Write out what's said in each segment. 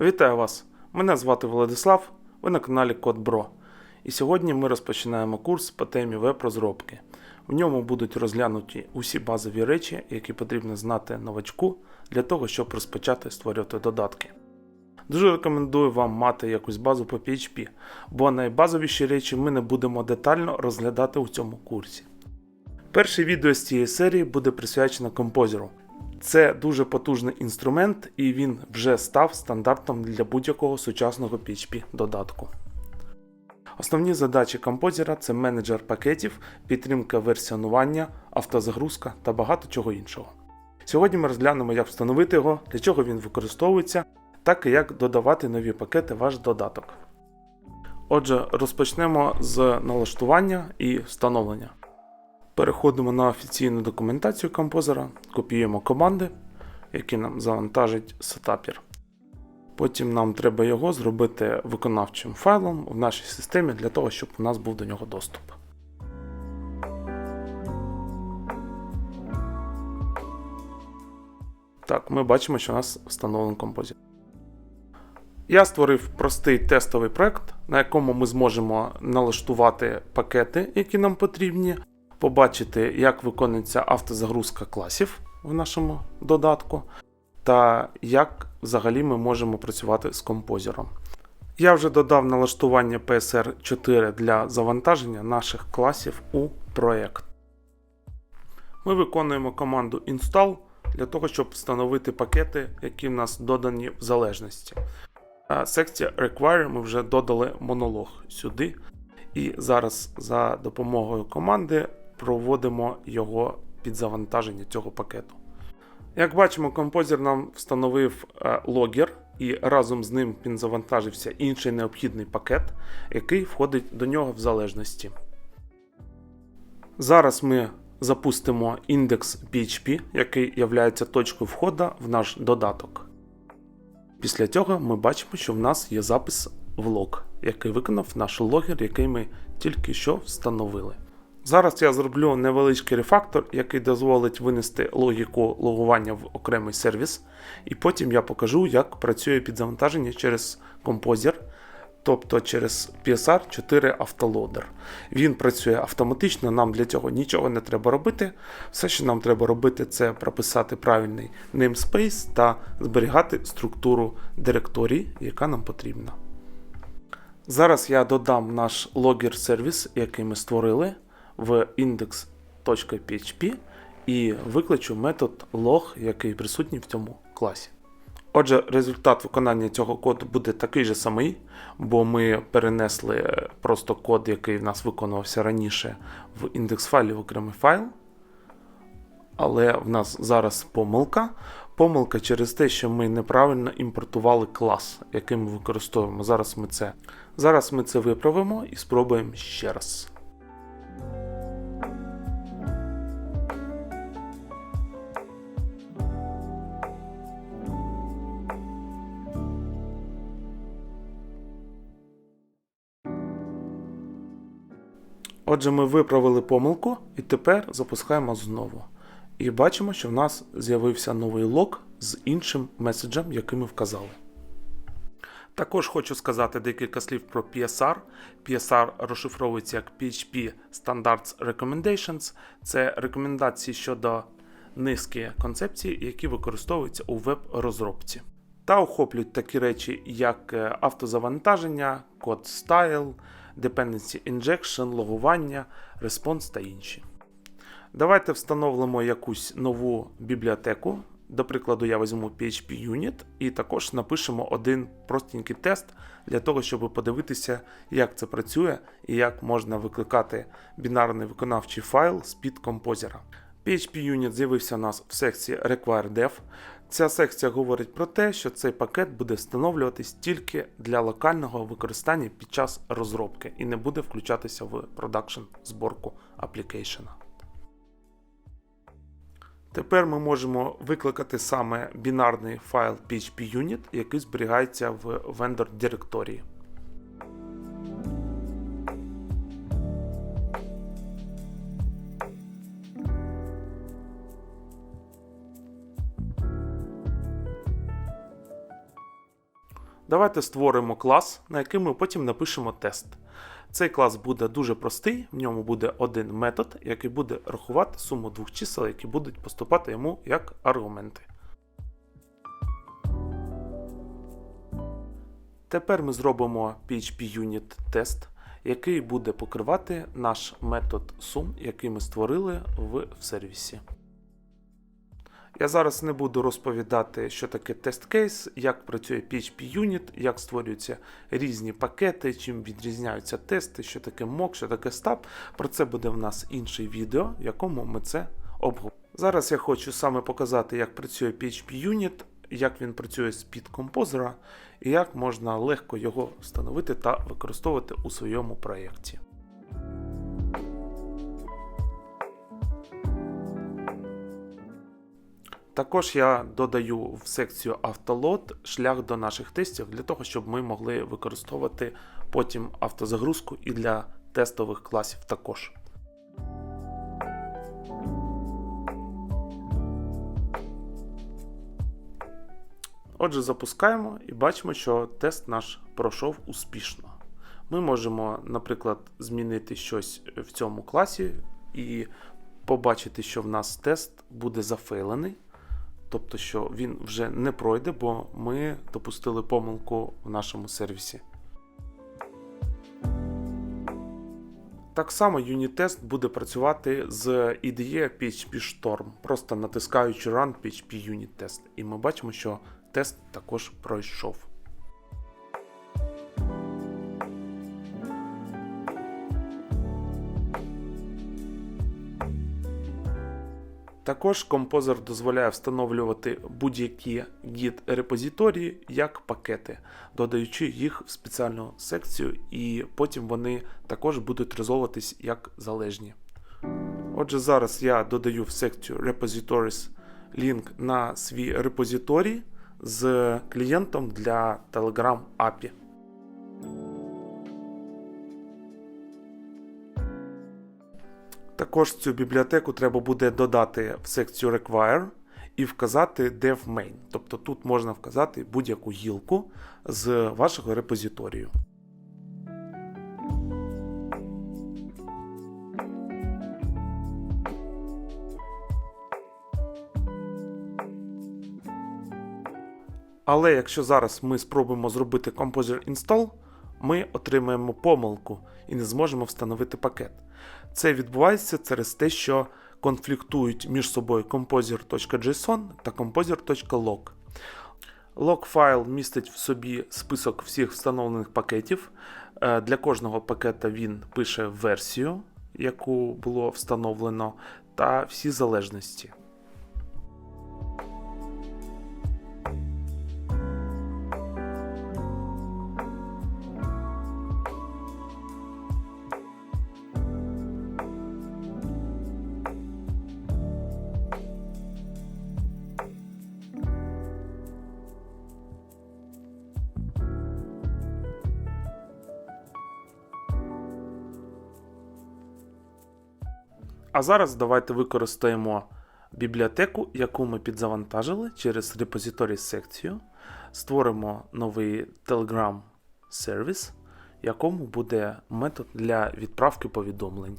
Вітаю вас! Мене звати Владислав, ви на каналі CodeBro. І сьогодні ми розпочинаємо курс по темі веб-розробки. В ньому будуть розглянуті усі базові речі, які потрібно знати новачку для того, щоб розпочати створювати додатки. Дуже рекомендую вам мати якусь базу по PHP, бо найбазовіші речі ми не будемо детально розглядати у цьому курсі. Перше відео з цієї серії буде присвячено композеру. Це дуже потужний інструмент, і він вже став стандартом для будь-якого сучасного PHP додатку. Основні задачі композера це менеджер пакетів, підтримка версіонування, автозагрузка та багато чого іншого. Сьогодні ми розглянемо, як встановити його, для чого він використовується, так і як додавати нові пакети в ваш додаток. Отже, розпочнемо з налаштування і встановлення. Переходимо на офіційну документацію композера, копіюємо команди, які нам завантажить сетапір. Потім нам треба його зробити виконавчим файлом в нашій системі для того, щоб у нас був до нього доступ. Так, ми бачимо, що у нас встановлений композит. Я створив простий тестовий проект, на якому ми зможемо налаштувати пакети, які нам потрібні, побачити, як виконується автозагрузка класів в нашому додатку, та як взагалі ми можемо працювати з композером. Я вже додав налаштування PSR 4 для завантаження наших класів у проект. Ми виконуємо команду install для того, щоб встановити пакети, які в нас додані в залежності. Секція Require ми вже додали монолог сюди. І зараз за допомогою команди проводимо його під завантаження цього пакету. Як бачимо, композер нам встановив е, логер, і разом з ним він завантажився інший необхідний пакет, який входить до нього в залежності. Зараз ми запустимо індекс PHP, який є точкою входу в наш додаток. Після цього ми бачимо, що в нас є запис в лог, який виконав наш логер, який ми тільки що встановили. Зараз я зроблю невеличкий рефактор, який дозволить винести логіку логування в окремий сервіс, і потім я покажу, як працює підзавантаження через композер, тобто через PSR 4 автолодер. Він працює автоматично, нам для цього нічого не треба робити. Все, що нам треба робити, це прописати правильний namespace та зберігати структуру директорії, яка нам потрібна. Зараз я додам наш логер сервіс, який ми створили в index.php і викличу метод log, який присутній в цьому класі. Отже, результат виконання цього коду буде такий же самий, бо ми перенесли просто код, який в нас виконувався раніше, в індекс файлі в окремий файл. Але в нас зараз помилка. Помилка через те, що ми неправильно імпортували клас, який ми використовуємо. Зараз ми це, Зараз ми це виправимо і спробуємо ще раз. Отже, ми виправили помилку і тепер запускаємо знову. І бачимо, що в нас з'явився новий лог з іншим меседжем, який ми вказали. Також хочу сказати декілька слів про PSR. PSR розшифровується як PHP Standards Recommendations. Це рекомендації щодо низки концепцій, які використовуються у веб-розробці. Та охоплюють такі речі, як е, автозавантаження, код style, dependency injection, логування, response та інші. Давайте встановимо якусь нову бібліотеку. До прикладу, я візьму PHP Unit і також напишемо один простенький тест для того, щоб подивитися, як це працює і як можна викликати бінарний виконавчий файл з під композера. PHP Unit з'явився у нас в секції RequireDev. Ця секція говорить про те, що цей пакет буде встановлюватись тільки для локального використання під час розробки і не буде включатися в продакшн зборку аплікейшена. Тепер ми можемо викликати саме бінарний файл PHP-Unit, який зберігається в vendor директорії. Давайте створимо клас, на який ми потім напишемо тест. Цей клас буде дуже простий, в ньому буде один метод, який буде рахувати суму двох чисел, які будуть поступати йому як аргументи. Тепер ми зробимо PHP Unit тест, який буде покривати наш метод сум, який ми створили в сервісі. Я зараз не буду розповідати, що таке тест кейс, як працює PHP Unit, як створюються різні пакети, чим відрізняються тести, що таке mock, що таке stub. Про це буде в нас інший відео, в якому ми це обговоримо. Зараз я хочу саме показати, як працює PHP Unit, як він працює з під композера і як можна легко його встановити та використовувати у своєму проєкті. Також я додаю в секцію автолот шлях до наших тестів для того, щоб ми могли використовувати потім автозагрузку і для тестових класів також. Отже, запускаємо і бачимо, що тест наш пройшов успішно. Ми можемо, наприклад, змінити щось в цьому класі і побачити, що в нас тест буде зафейлений. Тобто, що він вже не пройде, бо ми допустили помилку в нашому сервісі. Так само юнітест буде працювати з IDE PHP Storm, просто натискаючи Run PHP Unit Test. І ми бачимо, що тест також пройшов. Також композер дозволяє встановлювати будь-які git репозиторії як пакети, додаючи їх в спеціальну секцію, і потім вони також будуть резолватись як залежні. Отже, зараз я додаю в секцію Repositories лінк на свій репозиторій з клієнтом для Telegram API. Також цю бібліотеку треба буде додати в секцію Require і вказати dev main. Тобто тут можна вказати будь-яку гілку з вашого репозиторію. Але якщо зараз ми спробуємо зробити Composer Install, ми отримаємо помилку і не зможемо встановити пакет. Це відбувається через те, що конфліктують між собою composer.json та composer.log. Log файл містить в собі список всіх встановлених пакетів. Е, Для кожного пакета він пише версію, яку було встановлено, та всі залежності. А зараз давайте використаємо бібліотеку, яку ми підзавантажили через репозиторій секцію. Створимо новий Telegram сервіс, якому буде метод для відправки повідомлень.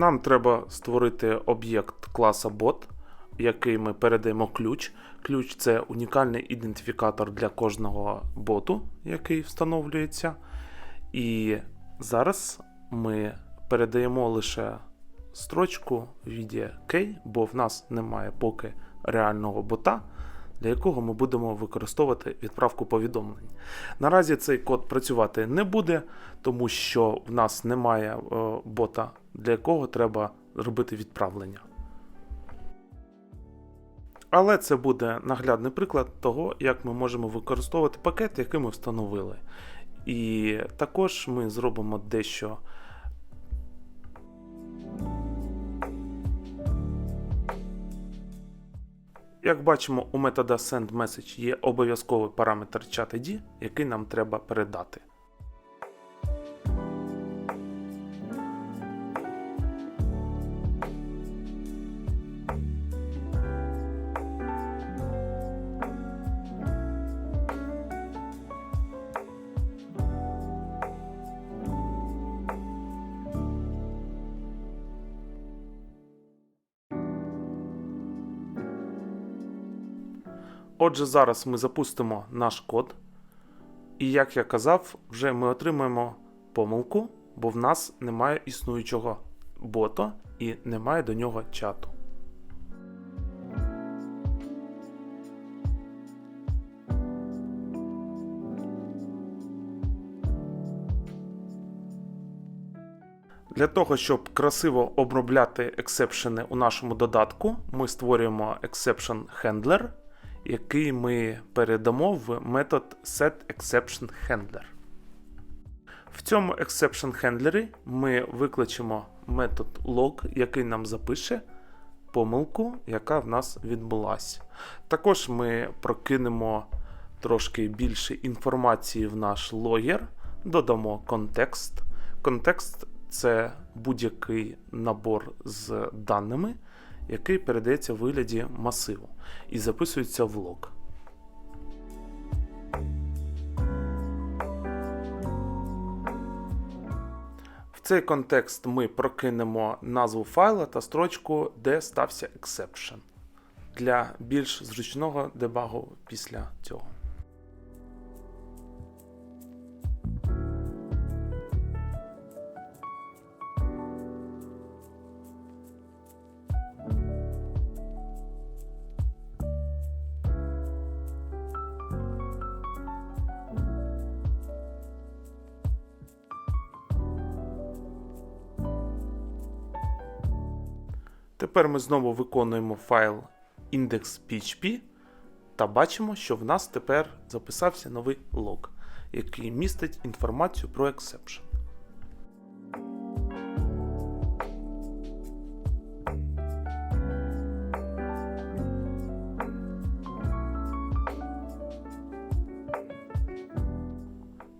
Нам треба створити об'єкт класа bot, який ми передаємо ключ. Ключ це унікальний ідентифікатор для кожного боту, який встановлюється. І зараз ми передаємо лише строчку в віді key, бо в нас немає поки реального бота, для якого ми будемо використовувати відправку повідомлень. Наразі цей код працювати не буде, тому що в нас немає е, бота, для якого треба робити відправлення. Але це буде наглядний приклад того, як ми можемо використовувати пакет, який ми встановили. І також ми зробимо дещо. Як бачимо, у метода SendMessage є обов'язковий параметр chat-ID, який нам треба передати. Отже, зараз ми запустимо наш код. І як я казав, вже ми отримаємо помилку, бо в нас немає існуючого бота і немає до нього чату. Для того, щоб красиво обробляти ексепшени у нашому додатку, ми створюємо exception handler, який ми передамо в метод setExceptionHandler. В цьому exception handler ми викличемо метод log, який нам запише помилку, яка в нас відбулася. Також ми прокинемо трошки більше інформації в наш логер, додамо контекст. Контекст це будь-який набор з даними, який передається в вигляді масиву і записується в лог. В цей контекст ми прокинемо назву файла та строчку, де стався exception для більш зручного дебагу після цього. Тепер ми знову виконуємо файл index.php та бачимо, що в нас тепер записався новий лог, який містить інформацію про exception.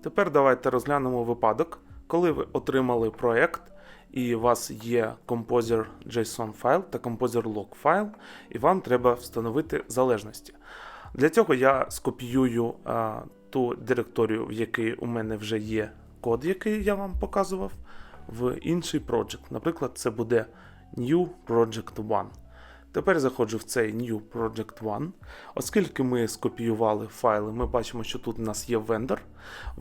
Тепер давайте розглянемо випадок, коли ви отримали проект і у вас є Composer JSON файл та Composer log файл, і вам треба встановити залежності. Для цього я скопіюю а, ту директорію, в якій у мене вже є код, який я вам показував, в інший project. Наприклад, це буде New Project 1. Тепер заходжу в цей New Project 1. Оскільки ми скопіювали файли, ми бачимо, що тут у нас є vendor.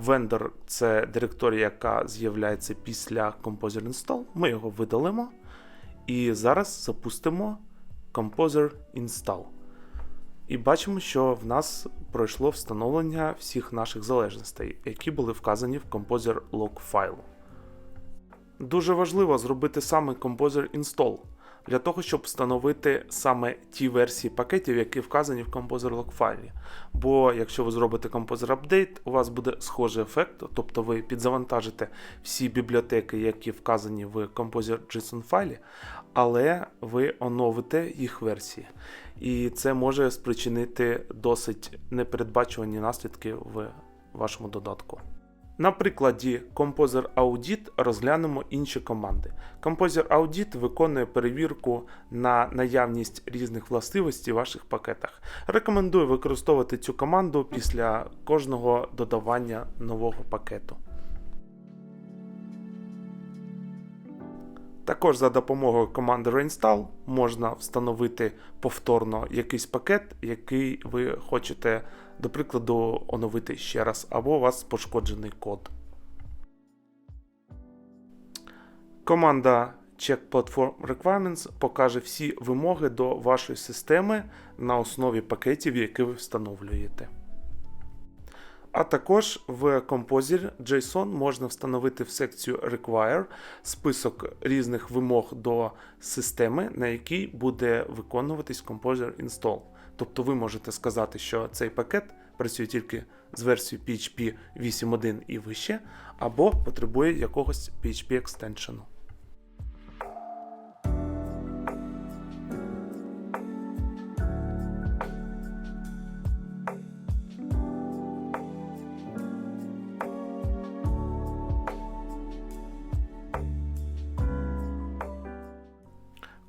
Vendor це директорія, яка з'являється після Composer Install. Ми його видалимо. І зараз запустимо Composer Install. І бачимо, що в нас пройшло встановлення всіх наших залежностей, які були вказані в Composer Log файлу. Дуже важливо зробити саме Composer Install для того, щоб встановити саме ті версії пакетів, які вказані в Composer Log файлі. Бо якщо ви зробите Composer Update, у вас буде схожий ефект, тобто ви підзавантажите всі бібліотеки, які вказані в Composer JSON файлі, але ви оновите їх версії. І це може спричинити досить непередбачувані наслідки в вашому додатку. На прикладі Composer Audit розглянемо інші команди. Composer Audit виконує перевірку на наявність різних властивостей в ваших пакетах. Рекомендую використовувати цю команду після кожного додавання нового пакету. Також за допомогою команди reinstall можна встановити повторно якийсь пакет, який ви хочете, до прикладу, оновити ще раз, або у вас пошкоджений код. Команда Check Platform Requirements покаже всі вимоги до вашої системи на основі пакетів, які ви встановлюєте. А також в композері JSON можна встановити в секцію Require список різних вимог до системи, на якій буде виконуватись Composer Install. Тобто ви можете сказати, що цей пакет працює тільки з версією PHP 8.1 і вище, або потребує якогось PHP екстеншену.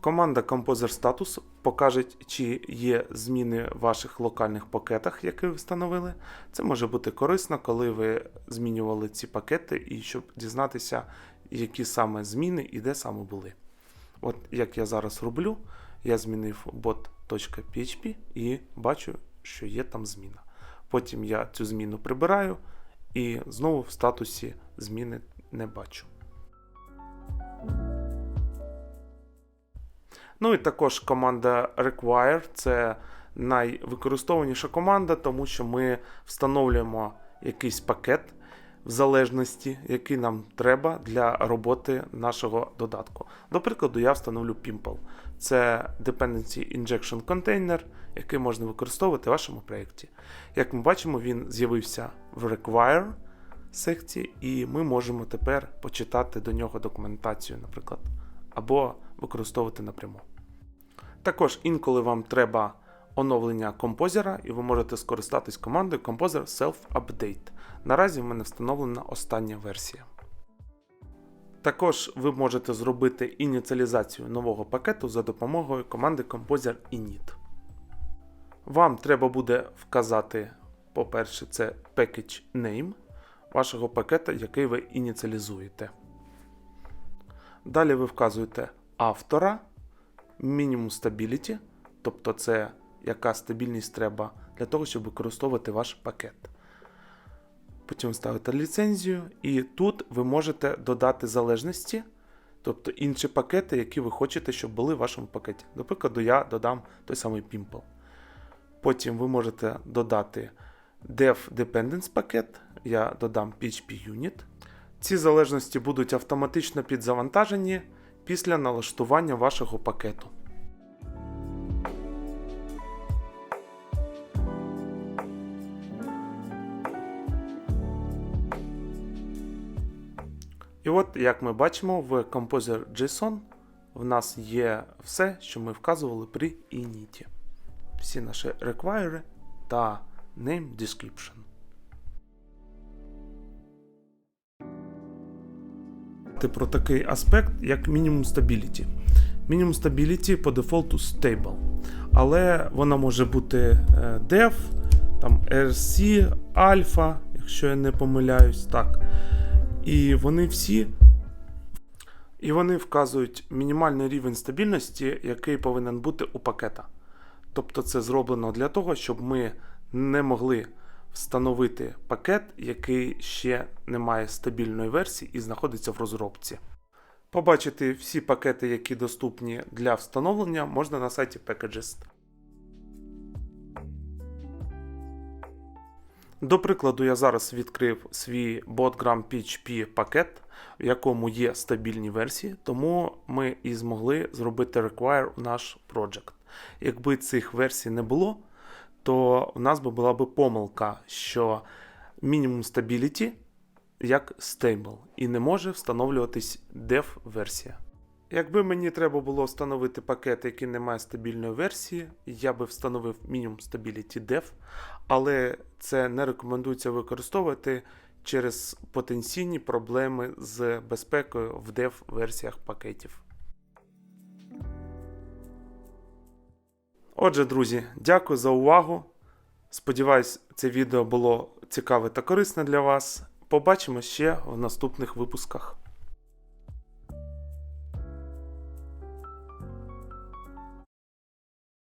Команда Composer Status покаже, чи є зміни в ваших локальних пакетах, які ви встановили. Це може бути корисно, коли ви змінювали ці пакети, і щоб дізнатися, які саме зміни і де саме були. От як я зараз роблю, я змінив bot.php і бачу, що є там зміна. Потім я цю зміну прибираю і знову в статусі зміни не бачу. Ну і також команда require це найвикористовуваніша команда, тому що ми встановлюємо якийсь пакет в залежності, який нам треба для роботи нашого додатку. До прикладу, я встановлю Pimple. Це Dependency Injection Container, який можна використовувати в вашому проєкті. Як ми бачимо, він з'явився в require секції, і ми можемо тепер почитати до нього документацію, наприклад, або використовувати напряму. Також інколи вам треба оновлення композера, і ви можете скористатись командою Composer Self Update. Наразі в мене встановлена остання версія. Також ви можете зробити ініціалізацію нового пакету за допомогою команди Composer init. Вам треба буде вказати, по-перше, це package name вашого пакета, який ви ініціалізуєте. Далі ви вказуєте автора, мінімум stability, тобто це яка стабільність треба для того, щоб використовувати ваш пакет. Потім ставите ліцензію, і тут ви можете додати залежності, тобто інші пакети, які ви хочете, щоб були в вашому пакеті. До прикладу, я додам той самий Pimple. Потім ви можете додати Dev Dependence пакет, я додам PHP Unit. Ці залежності будуть автоматично підзавантажені після налаштування вашого пакету. І от, як ми бачимо, в Composer JSON в нас є все, що ми вказували при init. Всі наші require та name description. Про такий аспект, як Minimum Stability. Minimum Stability по дефолту stable. Але вона може бути е, dev, там RC, Alpha, якщо я не помиляюсь, так. І вони всі. І вони вказують мінімальний рівень стабільності, який повинен бути у пакета. Тобто це зроблено для того, щоб ми не могли встановити пакет, який ще не має стабільної версії і знаходиться в розробці. Побачити всі пакети, які доступні для встановлення, можна на сайті Packagist. До прикладу, я зараз відкрив свій BotGram PHP пакет, в якому є стабільні версії, тому ми і змогли зробити require у наш project. Якби цих версій не було, то у нас би була б помилка, що мінімум stability як stable і не може встановлюватись dev версія. Якби мені треба було встановити пакет, який не має стабільної версії, я би встановив мінімум Stability Dev, але це не рекомендується використовувати через потенційні проблеми з безпекою в dev версіях пакетів. Отже, друзі, дякую за увагу. Сподіваюсь, це відео було цікаве та корисне для вас. Побачимо ще в наступних випусках.